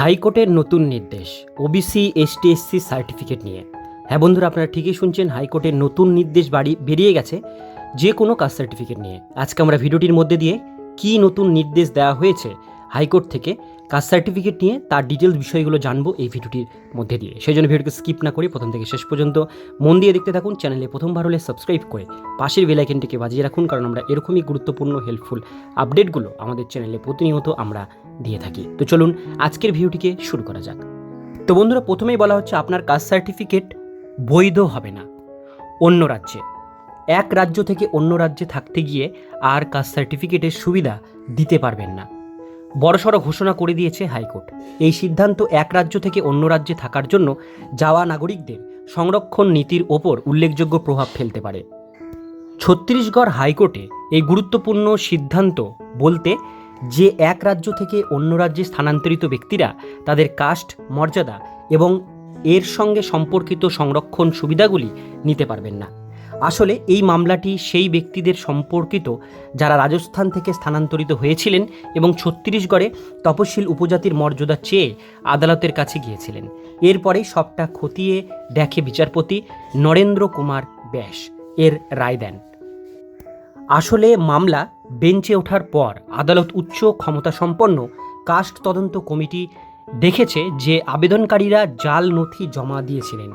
হাইকোর্টের নতুন নির্দেশ ওবিসি এসটি এসসি সার্টিফিকেট নিয়ে। হ্যাঁ বন্ধুরা, আপনারা ঠিকই শুনছেন, হাইকোর্টের নতুন নির্দেশ বাড়ি বেরিয়ে গেছে যে কোনো কাস্ট সার্টিফিকেট নিয়ে। আজকে আমরা ভিডিওটির মধ্যে দিয়ে কি নতুন নির্দেশ দেওয়া হয়েছে হাইকোর্ট থেকে কাস্ট সার্টিফিকেট নিয়ে তার ডিটেলস বিষয়গুলো জানব এই ভিডিওটির মধ্যে দিয়ে। সেই জন্য ভিডিওকে স্কিপ না করে প্রথম থেকে শেষ পর্যন্ত মন দিয়ে দেখতে থাকুন, চ্যানেলে প্রথমবার হলে সাবস্ক্রাইব করে পাশের বেলাইকেনটিকে বাজিয়ে রাখুন, কারণ আমরা এরকমই গুরুত্বপূর্ণ হেল্পফুল আপডেটগুলো আমাদের চ্যানেলে প্রতিনিয়ত আমরা দিয়ে থাকি। তো চলুন, আজকের ভিডিওটিকে শুরু করা যাক। তো বন্ধুরা, প্রথমেই বলা হচ্ছে আপনার কাস্ট সার্টিফিকেট বৈধ হবে না। অন্য রাজ্যে। এক রাজ্য থেকে অন্য রাজ্যে থাকতে গিয়ে আর কাস্ট সার্টিফিকেটের সুবিধা দিতে পারবেন না। বড়সড় ঘোষণা করে দিয়েছে হাইকোর্ট। এই সিদ্ধান্ত এক রাজ্য থেকে অন্য রাজ্যে থাকার জন্য যাওয়া নাগরিকদের সংরক্ষণ নীতির ওপর উল্লেখযোগ্য প্রভাব ফেলতে পারে। ছত্তিশগড় হাইকোর্টে এই গুরুত্বপূর্ণ সিদ্ধান্ত বলতে যে এক রাজ্য থেকে অন্য রাজ্যে স্থানান্তরিত ব্যক্তিরা তাদের কাস্ট, মর্যাদা এবং এর সঙ্গে সম্পর্কিত সংরক্ষণ সুবিধাগুলি নিতে পারবেন না। আসলে এই মামলাটি সেই ব্যক্তিদের সম্পর্কিত যারা রাজস্থান থেকে স্থানান্তরিত হয়েছিলেন এবং ছত্তিশগড়ে তপশিল উপজাতির মর্যাদা চেয়ে আদালতের কাছে গিয়েছিলেন। এরপরে সবটা খতিয়ে দেখে বিচারপতি নরেন্দ্র কুমার ব্যাস এর রায় দেন। আসলে মামলা বেঞ্চে ওঠার পর আদালত উচ্চ ক্ষমতাসম্পন্ন কাস্ট তদন্ত কমিটি দেখেছে যে আবেদনকারীরা জাল নথি জমা দিয়েছিলেন।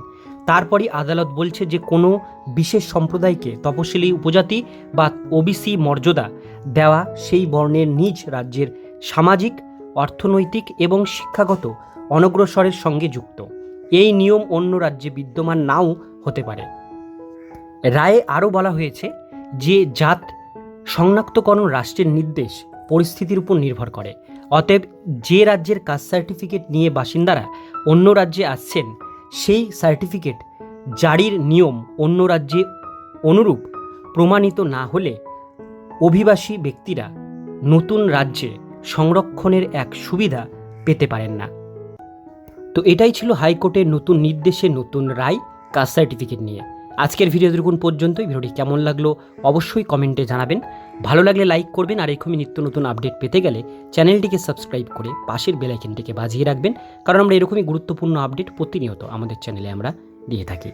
তারপরই আদালত বলছে যে কোনো বিশেষ সম্প্রদায়কে তপশিলি উপজাতি বা ওবিসি মর্যাদা দেওয়া সেই বর্ণের নিজ রাজ্যের সামাজিক, অর্থনৈতিক এবং শিক্ষাগত অনগ্রসরের সঙ্গে যুক্ত। এই নিয়ম অন্য রাজ্যে বিদ্যমান নাও হতে পারে। রায়ে আরও বলা হয়েছে যে জাত শনাক্তকরণ রাষ্ট্রের নির্দেশ পরিস্থিতির উপর নির্ভর করে। অতএব যে রাজ্যের কাস্ট সার্টিফিকেট নিয়ে বাসিন্দারা অন্য রাজ্যে আসছেন সেই সার্টিফিকেট জারির নিয়ম অন্য রাজ্যে অনুরূপ প্রমাণিত না হলে অভিবাসী ব্যক্তিরা নতুন রাজ্যে সংরক্ষণের এক সুবিধা পেতে পারেন না। তো এটাই ছিল হাইকোর্টের নতুন নির্দেশে নতুন রায় কাস্ট সার্টিফিকেট নিয়ে। আজকের ভিডিও দেখুন পর্যন্তই। ভিডিওটি কেমন লাগল অবশ্যই কমেন্টে জানাবেন। ভালো লাগলে লাইক করবেন আর এরকমই নিত্য নতুন আপডেট পেতে গেলে চ্যানেলটিকে সাবস্ক্রাইব করে পাশের বেলাইকেনটিকে বাজিয়ে রাখবেন, কারণ আমরা এরকমই গুরুত্বপূর্ণ আপডেট প্রতিনিয়ত আমাদের চ্যানেলে আমরা দিয়ে থাকি।